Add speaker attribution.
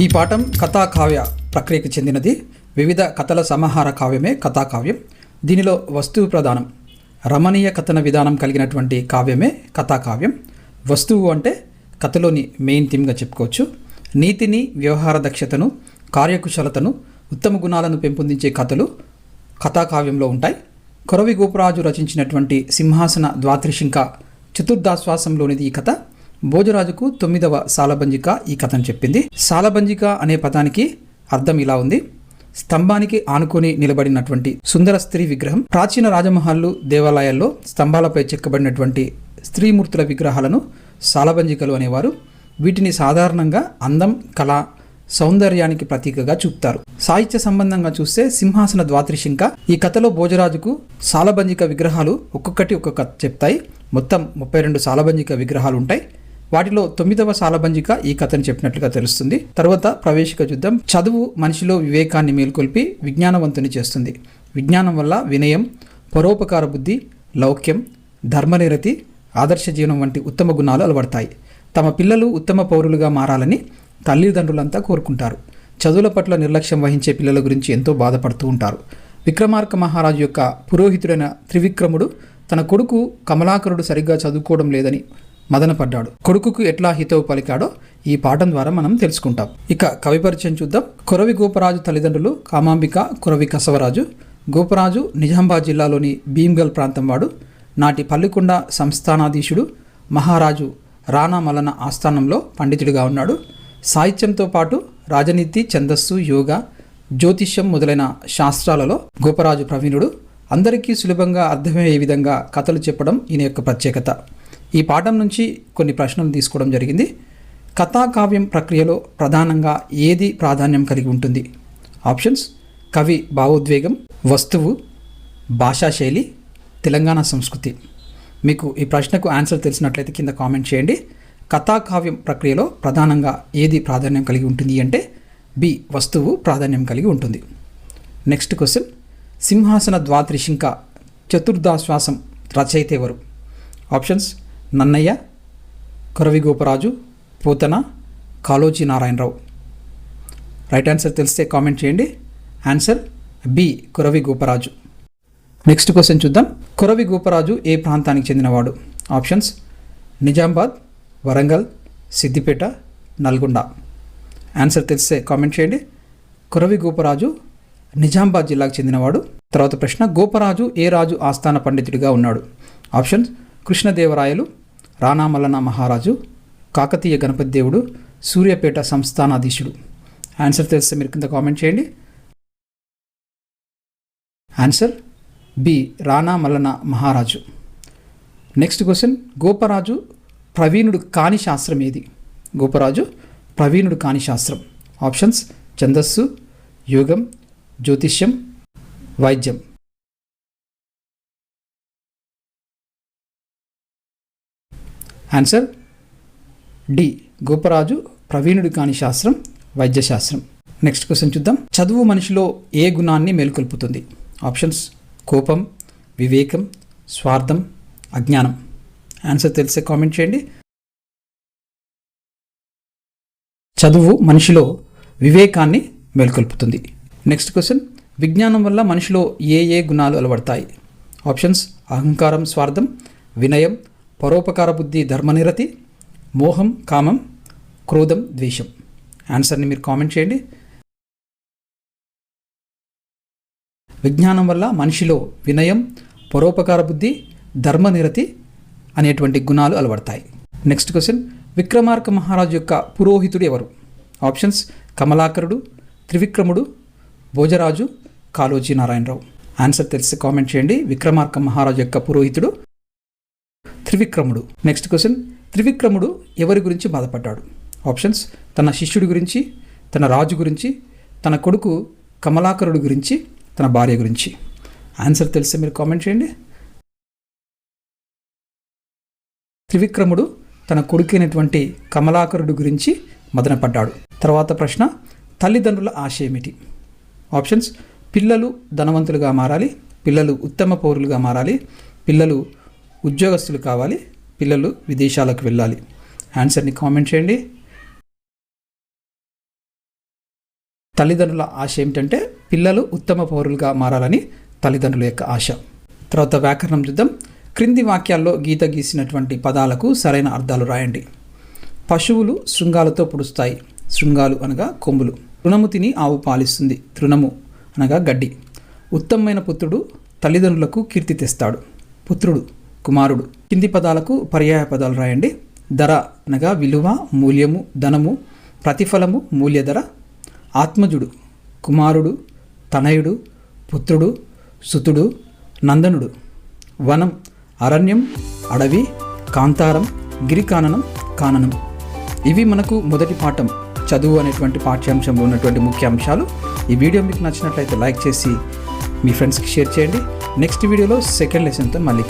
Speaker 1: ఈ పాఠం కథా కావ్య ప్రక్రియకు చెందినది. వివిధ కథల సమాహార కావ్యమే కథాకావ్యం. దీనిలో వస్తువు ప్రధానం రమణీయ కథన విధానం కలిగినటువంటి కావ్యమే కథాకావ్యం. వస్తువు అంటే కథలోని మెయిన్ థీమ్గా చెప్పుకోవచ్చు. నీతిని వ్యవహార దక్షతను కార్యకుశలతను ఉత్తమ గుణాలను పెంపొందించే కథలు కథాకావ్యంలో ఉంటాయి. కొరవి గోపరాజు రచించినటువంటి సింహాసన ద్వాత్రిశింక చతుర్దాశ్వాసంలోనిది ఈ కథ. భోజరాజుకు తొమ్మిదవ సాలబంజిక ఈ కథను చెప్పింది. సాలబంజిక అనే పదానికి అర్థం ఇలా ఉంది. స్తంభానికి ఆనుకొని నిలబడినటువంటి సుందర స్త్రీ విగ్రహం ప్రాచీన రాజమహల్లు దేవాలయాల్లో స్తంభాలపై చెక్కబడినటువంటి స్త్రీమూర్తుల విగ్రహాలను సాలబంజికలు అనేవారు. వీటిని సాధారణంగా అందం కళ సౌందర్యానికి ప్రతీకగా చూపుతారు. సాహిత్య సంబంధంగా చూస్తే సింహాసన ద్వాత్రిశింక ఈ కథలో భోజరాజుకు సాలబంజిక విగ్రహాలు ఒక్కొక్కటి ఒక్కొక్క చెప్తాయి. మొత్తం ముప్పై రెండు సాలబంజిక విగ్రహాలు ఉంటాయి. వాటిలో తొమ్మిదవ సాలబంజిక ఈ కథను చెప్పినట్లుగా తెలుస్తుంది. తర్వాత ప్రవేశిక యుద్ధం చదువు మనిషిలో వివేకాన్ని మేల్కొల్పి విజ్ఞానవంతుని చేస్తుంది. విజ్ఞానం వల్ల వినయం పరోపకార బుద్ధి లౌక్యం ధర్మనిరతి ఆదర్శ జీవనం వంటి ఉత్తమ గుణాలు అలవడతాయి. తమ పిల్లలు ఉత్తమ పౌరులుగా మారాలని తల్లిదండ్రులంతా కోరుకుంటారు. చదువుల పట్ల నిర్లక్ష్యం వహించే పిల్లల గురించి ఎంతో బాధపడుతూ ఉంటారు. విక్రమార్క మహారాజు యొక్క పురోహితుడైన త్రివిక్రముడు తన కొడుకు కమలాకరుడు సరిగ్గా చదువుకోవడం లేదని మదనపడ్డాడు. కొడుకుకు ఎట్లా హితవు పలికాడో ఈ పాఠం ద్వారా మనం తెలుసుకుంటాం. ఇక కవి పరిచయం చూద్దాం. కొరవి గోపరాజు తల్లిదండ్రులు కామాంబిక కొరవి కసవరాజు. గోపరాజు నిజామాబాద్ జిల్లాలోని భీమ్గల్ ప్రాంతం వాడు. నాటి పల్లికొండ సంస్థానాధీశుడు. మహారాజు రాణా మలన ఆస్థానంలో పండితుడిగా ఉన్నాడు. సాహిత్యంతో పాటు రాజనీతి ఛందస్సు యోగ జ్యోతిష్యం మొదలైన శాస్త్రాలలో గోపరాజు ప్రవీణుడు. అందరికీ సులభంగా అర్థమయ్యే విధంగా కథలు చెప్పడం ఈయన యొక్క ప్రత్యేకత. ఈ పాఠం నుంచి కొన్ని ప్రశ్నలు తీసుకోవడం జరిగింది. కథాకావ్యం ప్రక్రియలో ప్రధానంగా ఏది ప్రాధాన్యం కలిగి ఉంటుంది? ఆప్షన్స్ కవి భావోద్వేగం వస్తువు భాషా శైలి తెలంగాణ సంస్కృతి. మీకు ఈ ప్రశ్నకు ఆన్సర్ తెలిసినట్లయితే కింద కామెంట్ చేయండి. కథాకావ్యం ప్రక్రియలో ప్రధానంగా ఏది ప్రాధాన్యం కలిగి ఉంటుంది అంటే బి వస్తువు ప్రాధాన్యం కలిగి ఉంటుంది. Next question. సింహాసన ద్వాత్రిశింక చతుర్దాశ్వాసం రచయిత ఎవరు? Options Nannaya Koravi Goparaju Pothana Kaloji Narayana Rao. Right answer తెలిస్తే కామెంట్ చేయండి. Answer B Koravi Goparaju. Next question చూద్దాం. కొరవి గోపరాజు ఏ ప్రాంతానికి చెందినవాడు? ఆప్షన్స్ నిజామాబాద్ వరంగల్ సిద్దిపేట నల్గొండ. ఆన్సర్ తెలిస్తే కామెంట్ చేయండి. కొరవి గోపరాజు నిజామాబాద్ జిల్లాకు చెందినవాడు? తర్వాత ప్రశ్న గోపరాజు ఏ రాజు ఆస్థాన పండితుడిగా ఉన్నాడు? ఆప్షన్స్ కృష్ణదేవరాయలు రాణామల్లన మహారాజు కాకతీయ గణపతి దేవుడు సూర్యాపేట సంస్థానాధీశుడు. ఆన్సర్ తెలిస్తే మీరు కింద కామెంట్ చేయండి. ఆన్సర్ బి రాణామల్లన మహారాజు. నెక్స్ట్ క్వశ్చన్ గోపరాజు ప్రవీణుడు కాని శాస్త్రం ఏది? గోపరాజు ప్రవీణుడు కాని శాస్త్రం. ఆప్షన్స్ ఛందస్సు యోగం జ్యోతిష్యం వైద్యం. ఆన్సర్ డి గోపరాజు ప్రవీణుడు కాని శాస్త్రం వైద్యశాస్త్రం. నెక్స్ట్ క్వశ్చన్ చూద్దాం. చదువు మనిషిలో ఏ గుణాన్ని మేలుకొల్పుతుంది? ఆప్షన్స్ కోపం వివేకం స్వార్థం అజ్ఞానం. ఆన్సర్ తెలిసే కామెంట్ చేయండి. చదువు మనిషిలో వివేకాన్ని మేల్కొల్పుతుంది. నెక్స్ట్ క్వశ్చన్ విజ్ఞానం వల్ల మనిషిలో ఏ ఏ గుణాలు అలవడతాయి? ఆప్షన్స్ అహంకారం స్వార్థం వినయం పరోపకార బుద్ధి ధర్మనిరతి మోహం కామం క్రోధం ద్వేషం. ఆన్సర్ని మీరు కామెంట్ చేయండి. విజ్ఞానం వల్ల మనిషిలో వినయం పరోపకార బుద్ధి ధర్మనిరతి అనేటువంటి గుణాలు అలవడతాయి. నెక్స్ట్ క్వశ్చన్ విక్రమార్క మహారాజు యొక్క పురోహితుడు ఎవరు? ఆప్షన్స్ కమలాకరుడు త్రివిక్రముడు భోజరాజు కాలోజీ నారాయణరావు. ఆన్సర్ తెలిసి కామెంట్ చేయండి. విక్రమార్క మహారాజు యొక్క పురోహితుడు త్రివిక్రముడు. నెక్స్ట్ క్వశ్చన్ త్రివిక్రముడు ఎవరి గురించి బాధపడ్డాడు? ఆప్షన్స్ తన శిష్యుడి గురించి తన రాజు గురించి తన కొడుకు కమలాకరుడు గురించి తన భార్య గురించి. ఆన్సర్ తెలిస్తే మీరు కామెంట్ చేయండి. త్రివిక్రముడు తన కొడుకైనటువంటి కమలాకరుడు గురించి మదనపడ్డాడు. తర్వాత ప్రశ్న తల్లిదండ్రుల ఆశ ఏమిటి? ఆప్షన్స్ పిల్లలు ధనవంతులుగా మారాలి పిల్లలు ఉత్తమ పౌరులుగా మారాలి పిల్లలు ఉద్యోగస్తులు కావాలి పిల్లలు విదేశాలకు వెళ్ళాలి. ఆన్సర్ని కామెంట్ చేయండి. తల్లిదండ్రుల ఆశ ఏమిటంటే పిల్లలు ఉత్తమ పౌరులుగా మారాలని తల్లిదండ్రుల యొక్క ఆశ. తర్వాత వ్యాకరణం చూద్దాం. క్రింది వాక్యాల్లో గీత గీసినటువంటి పదాలకు సరైన అర్థాలు రాయండి. పశువులు శృంగాలతో పొడుస్తాయి. శృంగాలు అనగా కొమ్ములు. తృణము తిని ఆవు పాలిస్తుంది. తృణము అనగా గడ్డి. ఉత్తమమైన పుత్రుడు తల్లిదండ్రులకు కీర్తి తెస్తాడు. పుత్రుడు. కుమారుడు. కింది పదాలకు పర్యాయ పదాలు రాయండి. ధర అనగా విలువ మూల్యము ధనము ప్రతిఫలము మూల్యధర. ఆత్మజుడు కుమారుడు తనయుడు పుత్రుడు సుతుడు నందనుడు. వనం అరణ్యం అడవి కాంతారం గిరికాననం కాననం. ఇవి మనకు మొదటి పాఠం. చదువు అనేటువంటి పాఠ్యాంశంలో ఉన్నటువంటి ముఖ్య అంశాలు. ఈ వీడియో మీకు నచ్చినట్లయితే లైక్ చేసి మీ ఫ్రెండ్స్కి షేర్ చేయండి. నెక్స్ట్ వీడియోలో సెకండ్ లెసన్తో మళ్ళీ